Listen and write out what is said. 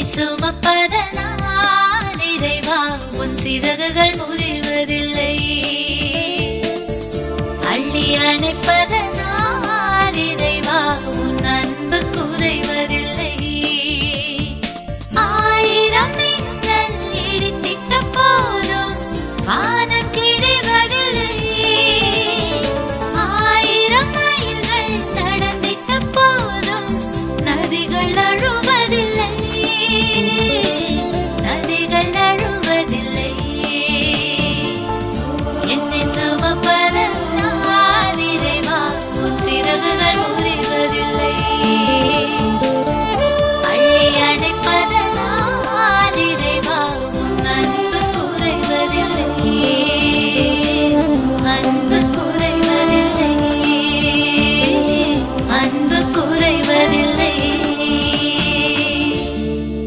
சுமப்பதனால் இறைவா உன் சிறகுகள் முறிவதில்லை. அள்ளி அணைப்பதனால்